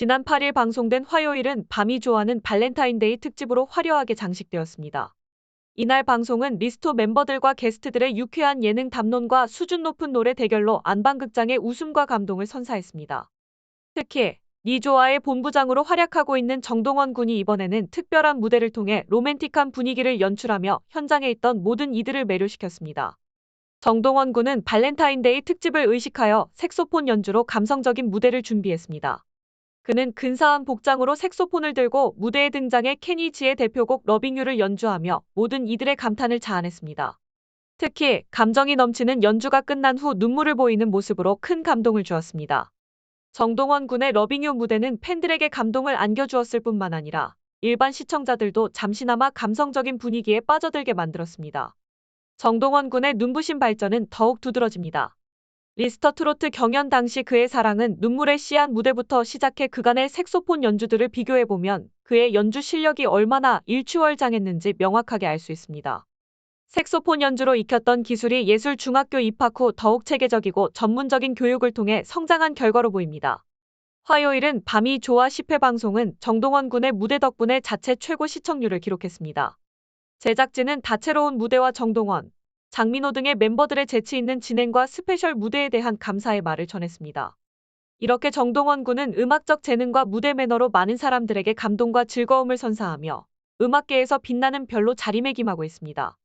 지난 8일 방송된 화요일은 밤이 좋아하는 발렌타인데이 특집으로 화려하게 장식되었습니다. 이날 방송은 리스토 멤버들과 게스트들의 유쾌한 예능 담론과 수준 높은 노래 대결로 안방극장의 웃음과 감동을 선사했습니다. 특히 니조아의 본부장으로 활약하고 있는 정동원 군이 이번에는 특별한 무대를 통해 로맨틱한 분위기를 연출하며 현장에 있던 모든 이들을 매료시켰습니다. 정동원 군은 발렌타인데이 특집을 의식하여 색소폰 연주로 감성적인 무대를 준비했습니다. 그는 근사한 복장으로 색소폰을 들고 무대에 등장해 케니지의 대표곡 러빙유를 연주하며 모든 이들의 감탄을 자아냈습니다. 특히 감정이 넘치는 연주가 끝난 후 눈물을 보이는 모습으로 큰 감동을 주었습니다. 정동원 군의 러빙유 무대는 팬들에게 감동을 안겨주었을 뿐만 아니라 일반 시청자들도 잠시나마 감성적인 분위기에 빠져들게 만들었습니다. 정동원 군의 눈부신 발전은 더욱 두드러집니다. 리스터 트로트 경연 당시 그의 사랑은 눈물에 씨한 무대부터 시작해 그간의 색소폰 연주들을 비교해보면 그의 연주 실력이 얼마나 일취월장했는지 명확하게 알 수 있습니다. 색소폰 연주로 익혔던 기술이 예술 중학교 입학 후 더욱 체계적이고 전문적인 교육을 통해 성장한 결과로 보입니다. 화요일은 밤이 좋아 10회 방송은 정동원 군의 무대 덕분에 자체 최고 시청률을 기록했습니다. 제작진은 다채로운 무대와 정동원, 장민호 등의 멤버들의 재치 있는 진행과 스페셜 무대에 대한 감사의 말을 전했습니다. 이렇게 정동원 군은 음악적 재능과 무대 매너로 많은 사람들에게 감동과 즐거움을 선사하며 음악계에서 빛나는 별로 자리매김하고 있습니다.